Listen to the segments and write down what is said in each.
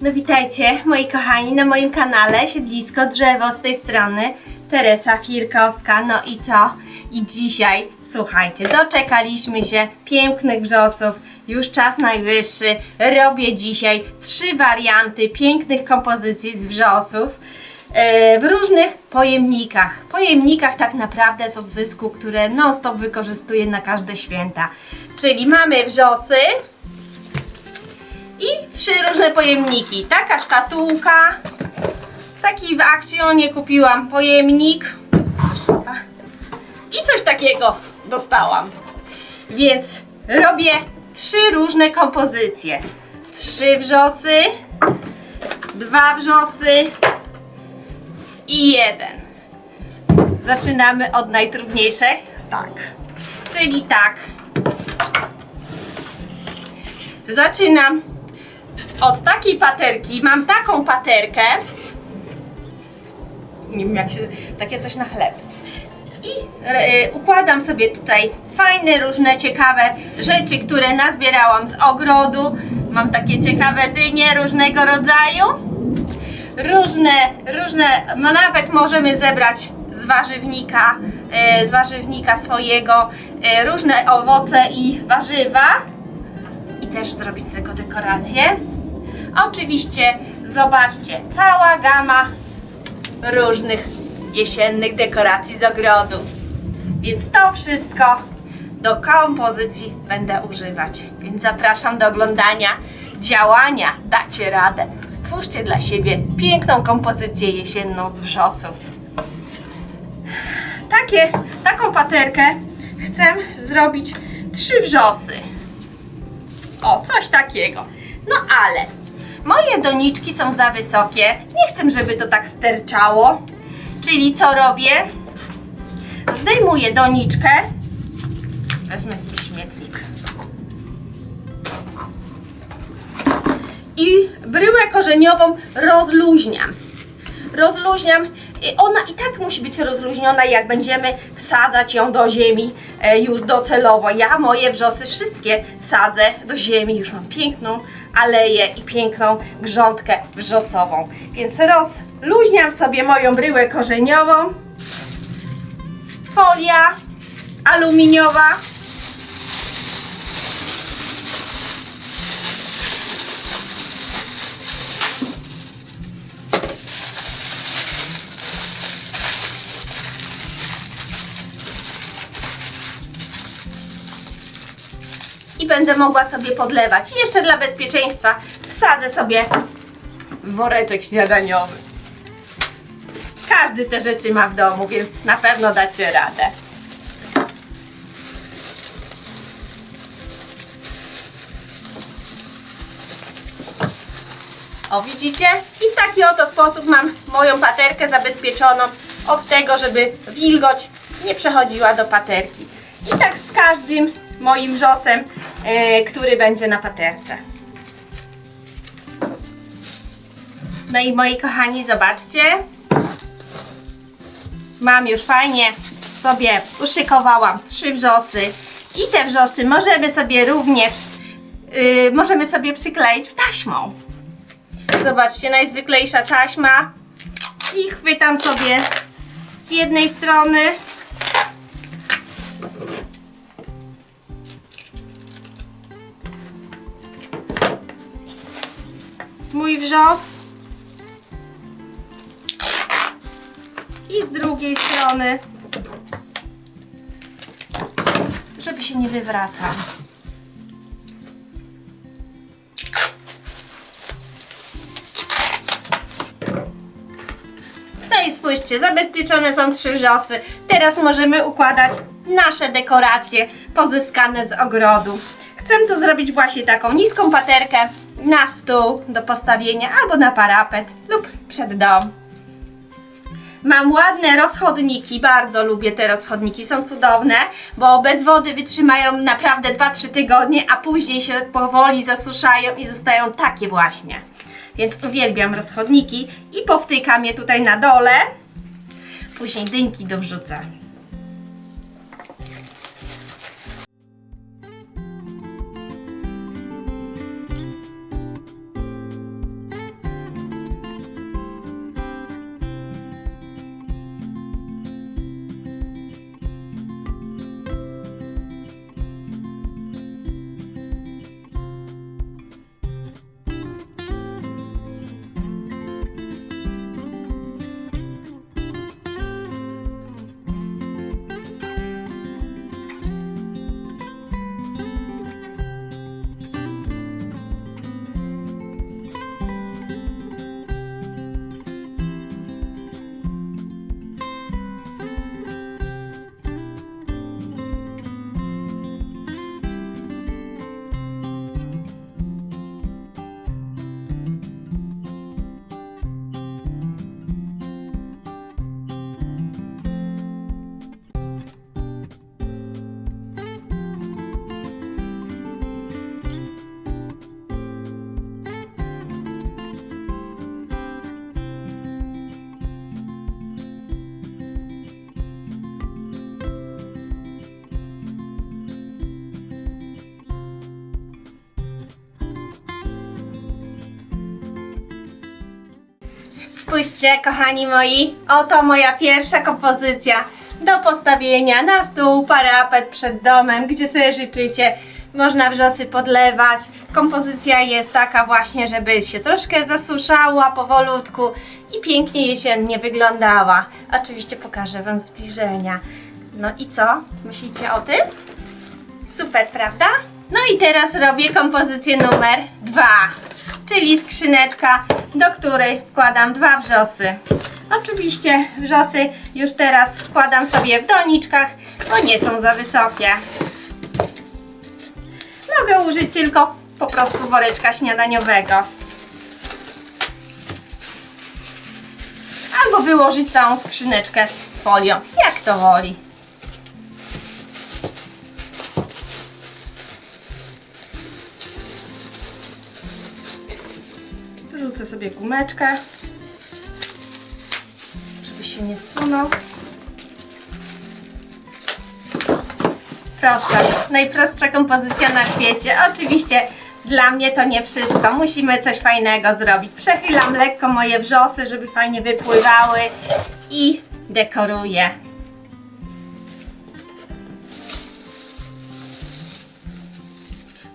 No witajcie moi kochani na moim kanale Siedlisko Drzewo z tej strony Teresa Firkowska. No i co? I dzisiaj, słuchajcie, doczekaliśmy się pięknych wrzosów. Już czas najwyższy. Robię dzisiaj trzy warianty pięknych kompozycji z wrzosów e, w różnych pojemnikach. Pojemnikach tak naprawdę z odzysku, które non stop wykorzystuję na każde święta. Czyli mamy wrzosy, i trzy różne pojemniki. Taka szkatułka. Taki w akcjonie kupiłam pojemnik. I coś takiego dostałam. Więc robię trzy różne kompozycje. Trzy wrzosy, dwa wrzosy i jeden. Zaczynamy od najtrudniejszej. Tak. Czyli tak. Zaczynam od takiej paterki. Mam taką paterkę. Nie wiem jak się. Takie coś na chleb. I e, układam sobie tutaj fajne, różne ciekawe rzeczy, które nazbierałam z ogrodu. Mam takie ciekawe dynie różnego rodzaju. Różne, różne, no nawet możemy zebrać z warzywnika, e, z warzywnika swojego e, różne owoce i warzywa i też zrobić z tego dekorację. Oczywiście, zobaczcie, cała gama różnych jesiennych dekoracji z ogrodu. Więc to wszystko do kompozycji będę używać. Więc zapraszam do oglądania działania. Dacie radę. Stwórzcie dla siebie piękną kompozycję jesienną z wrzosów. Takie, taką paterkę chcę zrobić trzy wrzosy. O, coś takiego. No ale moje doniczki są za wysokie. Nie chcę, żeby to tak sterczało. Czyli co robię? Zdejmuję doniczkę. Wezmę sobie śmietnik. I bryłę korzeniową rozluźniam. Rozluźniam. I Ona i tak musi być rozluźniona, jak będziemy wsadzać ją do ziemi e, już docelowo. Ja moje wrzosy wszystkie sadzę do ziemi. Już mam piękną aleję i piękną grządkę wrzosową. Więc rozluźniam sobie moją bryłę korzeniową. Folia aluminiowa. Będę mogła sobie podlewać. I jeszcze dla bezpieczeństwa wsadzę sobie woreczek śniadaniowy. Każdy te rzeczy ma w domu, więc na pewno dacie radę. O, widzicie? I w taki oto sposób mam moją paterkę zabezpieczoną od tego, żeby wilgoć nie przechodziła do paterki. I tak z każdym moim wrzosem, e, który będzie na paterce. No i moi kochani, zobaczcie. Mam już fajnie sobie uszykowałam trzy wrzosy. I te wrzosy możemy sobie również yy, możemy sobie przykleić taśmą. Zobaczcie, najzwyklejsza taśma. I chwytam sobie z jednej strony mój wrzos. I z drugiej strony, żeby się nie wywracał. No i spójrzcie, zabezpieczone są trzy wrzosy. Teraz możemy układać nasze dekoracje pozyskane z ogrodu. Chcę tu zrobić właśnie taką niską paterkę na stół do postawienia albo na parapet lub przed dom. Mam ładne rozchodniki, bardzo lubię te rozchodniki, są cudowne, bo bez wody wytrzymają naprawdę 2-3 tygodnie, a później się powoli zasuszają i zostają takie właśnie. Więc uwielbiam rozchodniki i powtykam je tutaj na dole. Później dynki dorzucę. Spójrzcie, kochani moi, oto moja pierwsza kompozycja do postawienia na stół, parapet przed domem, gdzie sobie życzycie. Można wrzosy podlewać. Kompozycja jest taka właśnie, żeby się troszkę zasuszała powolutku i pięknie jesiennie wyglądała. Oczywiście pokażę Wam zbliżenia. No i co? Myślicie o tym? Super, prawda? No i teraz robię kompozycję numer dwa, czyli skrzyneczka, do której wkładam dwa wrzosy. Oczywiście wrzosy już teraz wkładam sobie w doniczkach, bo nie są za wysokie. Mogę użyć tylko po prostu woreczka śniadaniowego. Albo wyłożyć całą skrzyneczkę folią, jak to woli. Wrzucę sobie gumeczkę, żeby się nie zsunął. Proszę, najprostsza kompozycja na świecie. Oczywiście dla mnie to nie wszystko. Musimy coś fajnego zrobić. Przechylam lekko moje wrzosy, żeby fajnie wypływały i dekoruję.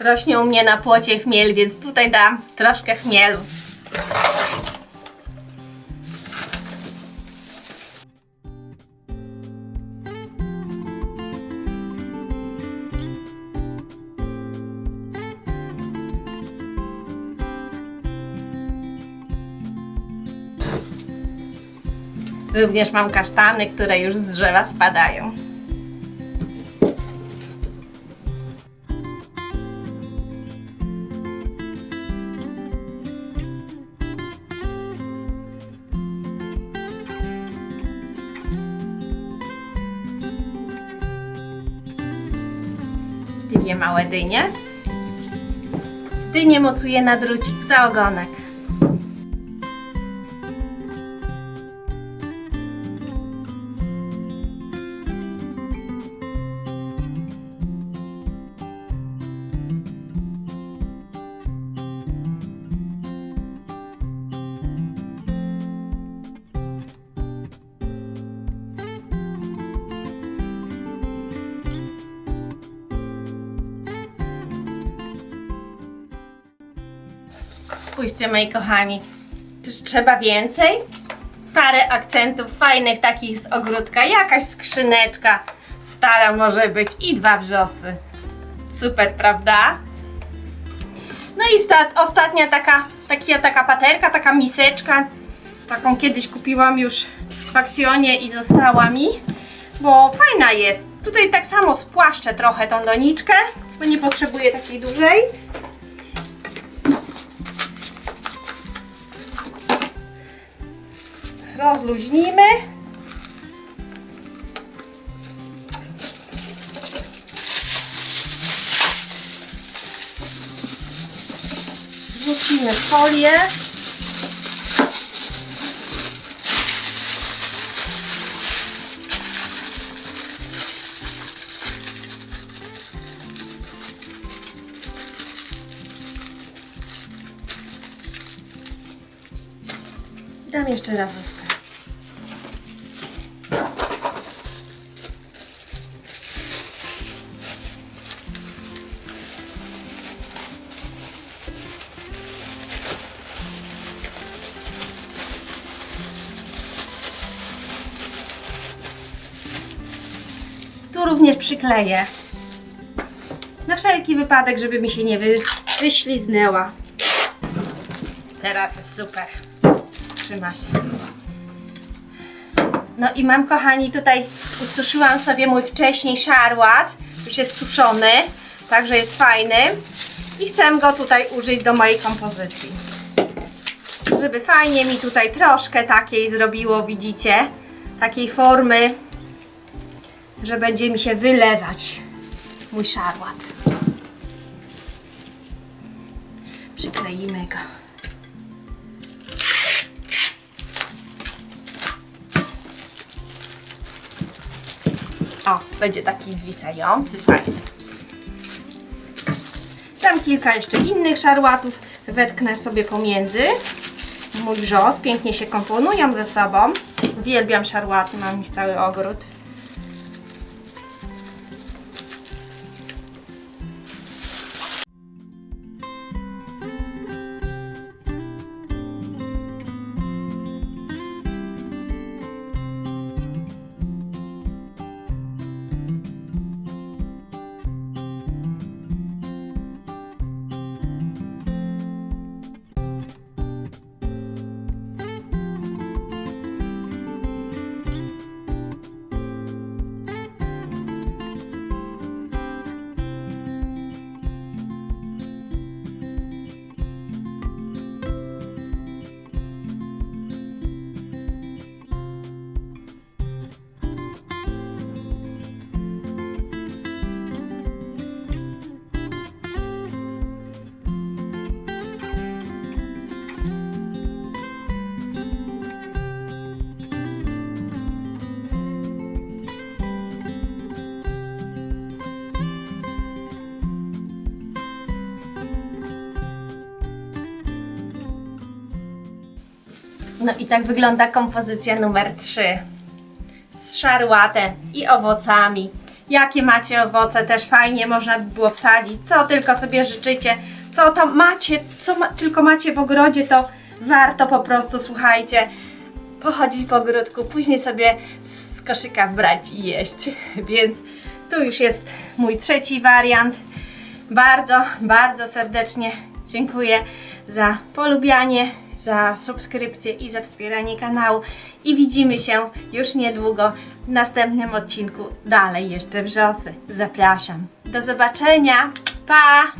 Rośnie u mnie na płocie chmiel, więc tutaj dam troszkę chmielu. Również mam kasztany, które już z drzewa spadają. Małe dynie. Dynie mocuję na drucik za ogonek. Spójrzcie, moi kochani, też trzeba więcej. Parę akcentów fajnych takich z ogródka, jakaś skrzyneczka stara może być i dwa wrzosy. Super, prawda? No i sta- ostatnia taka, taka, taka paterka, taka miseczka. Taką kiedyś kupiłam już w akcjonie i została mi, bo fajna jest. Tutaj tak samo spłaszczę trochę tą doniczkę, bo nie potrzebuję takiej dużej. Rozluźnimy. Wrzucimy folię. Dam jeszcze razówkę. Również przykleję. Na wszelki wypadek, żeby mi się nie wy, wyśliznęła. Teraz jest super. Trzyma się. No i mam, kochani, tutaj ususzyłam sobie mój wcześniej szarłat. Już jest suszony, także jest fajny. I chcę go tutaj użyć do mojej kompozycji. Żeby fajnie mi tutaj troszkę takiej zrobiło, widzicie? Takiej formy, że będzie mi się wylewać mój szarłat. Przykleimy go. O, będzie taki zwisający, fajny. Dam kilka jeszcze innych szarłatów, wetknę sobie pomiędzy mój wrzos, pięknie się komponują ze sobą. Uwielbiam szarłaty, mam ich cały ogród. No i tak wygląda kompozycja numer 3. Z szarłatem i owocami. Jakie macie owoce, też fajnie można by było wsadzić. Co tylko sobie życzycie, co tam macie, co ma, tylko macie w ogrodzie, to warto po prostu, słuchajcie, pochodzić po ogródku, później sobie z koszyka brać i jeść. Więc tu już jest mój trzeci wariant. Bardzo, bardzo serdecznie dziękuję za polubianie, za subskrypcję i za wspieranie kanału. I widzimy się już niedługo w następnym odcinku. Dalej jeszcze wrzosy. Zapraszam. Do zobaczenia. Pa!